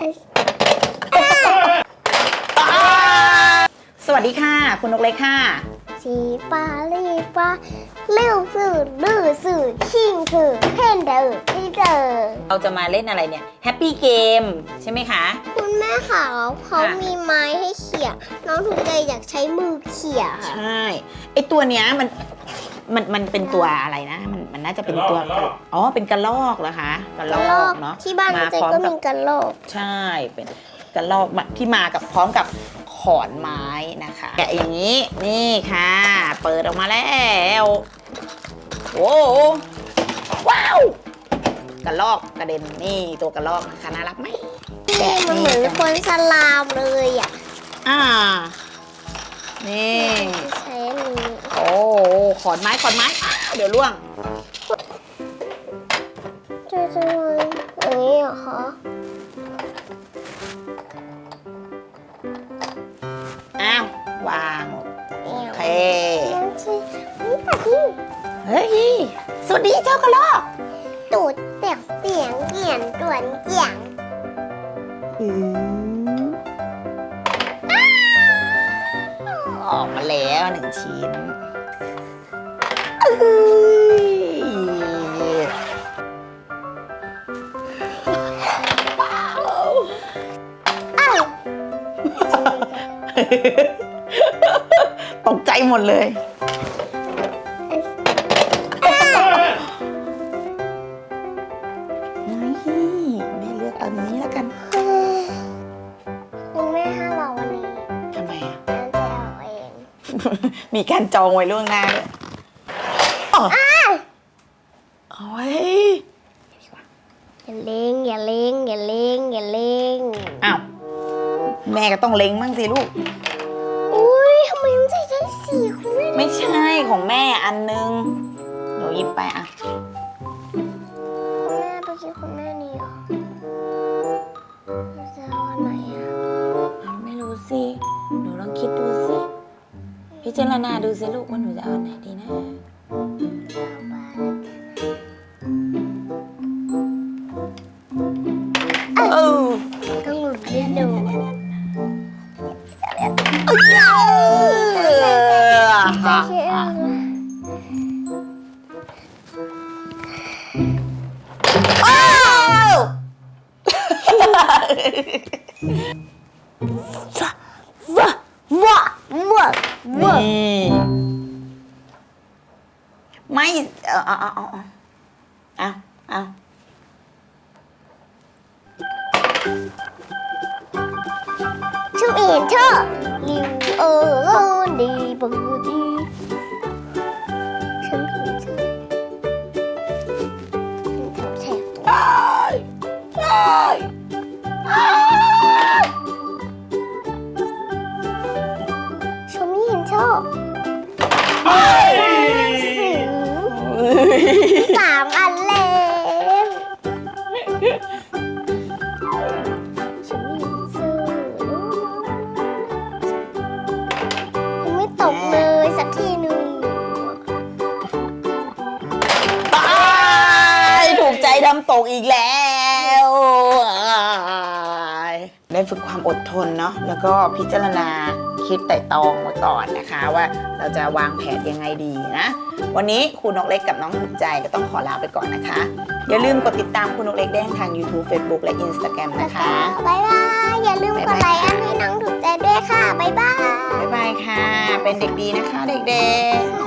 สวัสดีค่ะ คุณนกเล็กค่ะ สีฟ้าลีฟ้าเลี้ยวสื่อดื้อสื่อชิงสื่อเพ่นเดอที่เดอเราจะมาเล่นอะไรเนี่ยแฮปปี้เกมใช่ไหมคะ คุณแม่ค่ะเขาค่ะมีไม้ให้เขี่ยน้องถูกใจอยากใช้มือเขี่ยใช่ไอตัวเนี้ยมันมันมันเป็นตัวอะไรนะ มันมันน่าจะเป็นตัวกระรอกอ๋อเป็นกระลอกเหรอคะกระลกระอรอกกเนาะที่บ้านมาถูกใจพร้อมก็กับมีกระรอก ใช่เป็นกระลอกมาที่มากับพร้อมกับ ขอนไม้นะคะแกะอย่างนี้นี่ค่ะ เปิดออกมาแล้วโอ้โหว้าวกระลอกกระเด็นนี่ตัวกระลอกนะคะน่ารักไหมนี่มันเหมือนคนสลามเลยอะอ่านี่ใช้อันนี้โอ้ขอนไม้ขอนไม้อ้าวเดี๋ยวล่วง จะจะอย่างนี้เหรอคะ เฮ้ย สวัสดีเจ้ากระลอกตูดเตียงเตียงเกี่ยนต่วนเกี่ยงอืมออกมาแล้วหนึ่งชิ้นเอ้ยว้าวอ้าวตกใจหมดเลย นี่แม่เลือกเอานี้แล้วกันคุณแม่ห้ามเราวันนี้ทำไมอะงั้นจะเอาเอง มีการจองไว้ล่วงหน้าด้วยอ๋อโอ้ยอย่าเล่งอย่าเล่งอย่าเล่งอย่าเล่งอ้าวแม่ก็ต้องเล็งบ้างสิลูก อุ้ยทำไมมันใส่ได้สี่คุณแม่ไม่ใช่ของแม่อันนึงหนูหยิบไปอะ คุณแม่ไปคิดคุณแม่นี่เหรอเราจะเอาอันไหนอะไม่รู้สิ หนูลองคิดดูสิ พิจารณาดูสิลูกว่าหนูจะเอาอันไหนดีนะเอาไปเออต้องหลุดนิดนึงจะคิดอะไรอ้ ว้าว้าว้าว้านี่ไม่เออเอาเอาเอาเอำตกอีกแล้วอ้ายได้ฝึกความอดทนเนาะแล้วก็พิจารณาคิดไต่ตองมาก่อนนะคะ ว่าเราจะวางแผนยังไงดีนะ วันนี้ครูนกเล็กกับน้องถูกใจก็ต้องขอลาไปก่อนนะคะ อย่าลืมกดติดตามครูนกเล็กได้ทาง YouTube Facebook และ Instagram นะคะบายบาย อย่าลืมกดไลค์อันให้น้องถูกใจด้วยค่ะ บ๊ายบาย บ๊ายบายค่ะ เป็นเด็กดีนะคะเด็กๆ